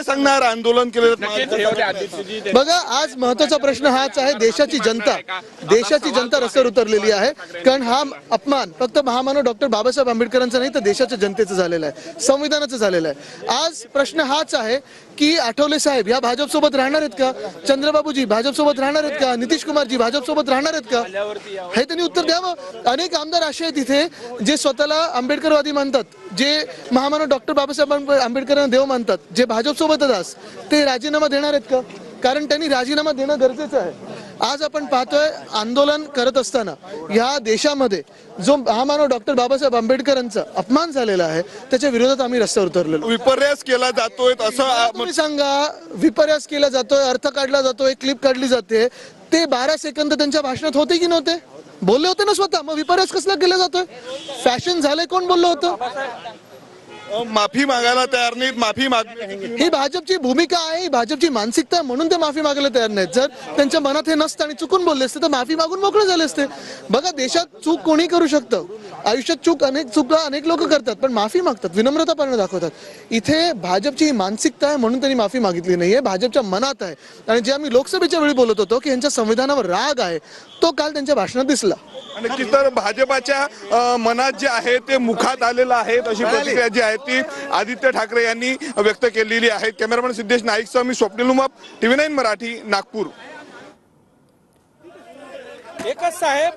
काय सांगणार? आंदोलन केलेलं बघा आज महत्त्वाचा प्रश्न हाच आहे देशाची जनता देशाची जनता रस्त्यावर उतरलेली आहे. कारण हा अपमान फक्त महामानव डॉक्टर बाबासाहेब आंबेडकरांचा नाही तर देशाच्या जनतेचं झालेला आहे. संविधानाचं झालेलं आहे. आज प्रश्न हाच आहे की आठवले साहेब या भाजप सोबत राहणार आहेत का? चंद्रबाबूजी भाजप सोबत राहणार आहेत का? नितीश कुमारजी भाजप सोबत राहणार आहेत का? हे त्यांनी उत्तर द्यावं. अनेक आमदार असे आहेत इथे जे स्वतःला आंबेडकरवादी मानतात. जे महामानव डॉक्टर बाबासाहेब आंबे- आंबेडकरांना देव मानतात जे भाजप सोबतच आज ते राजीनामा देणार आहेत का? कारण त्यांनी राजीनामा देणं गरजेचं आहे. आज आपण पाहतोय आंदोलन करत असताना ह्या देशामध्ये जो महामानव डॉक्टर बाबासाहेब आंबेडकरांचा अपमान झालेला आहे त्याच्या विरोधात आम्ही रस्त्यावर उतरलेलो. विपर्यास केला जातोय असं तुम्ही सांगा विपर्यास केला जातोय अर्थ काढला जातोय क्लिप काढली जाते ते बारा सेकंद त्यांच्या भाषणात होते की नव्हते? बोलले होते ना स्वतः मग विपर्यास कसला केला जातोय? फॅशन झालंय कोण बोललं होतं? माफी मागायला तयार नाहीत माफी माग ही भाजपची भूमिका आहे ही भाजपची मानसिकता आहे म्हणून ते माफी मागायला तयार नाहीत. जर त्यांच्या मनात हे नसतं आणि चुकून बोलले असते तर माफी मागून मोकळे झाले असते. बघा देशात चूक कोणी करू शकतं? आयुष्यात चूक अनेक चुका अनेक लोक करतात पण माफी मागतात विनम्रतापणे दाखवतात. इथे भाजपची ही मानसिकता आहे म्हणून त्यांनी माफी मागितली नाहीये भाजपच्या मनात आहे. आणि जे आम्ही लोकसभेच्या वेळी बोलत होतो की यांच्या संविधानावर राग आहे तो काल त्यांच्या भाषणात दिसला. आणि नक्कीच तर भाजपाच्या मनात जे आहे ते मुखात आलेलं आहे अशी प्रतिक्रिया जी आहे ती आदित्य ठाकरे यांनी व्यक्त केलेली आहे. कॅमेरामॅन सिद्धेश नाईकसह मी स्वप्नील उमाप टीव्ही नाईन मराठी नागपूर. एकच साहेब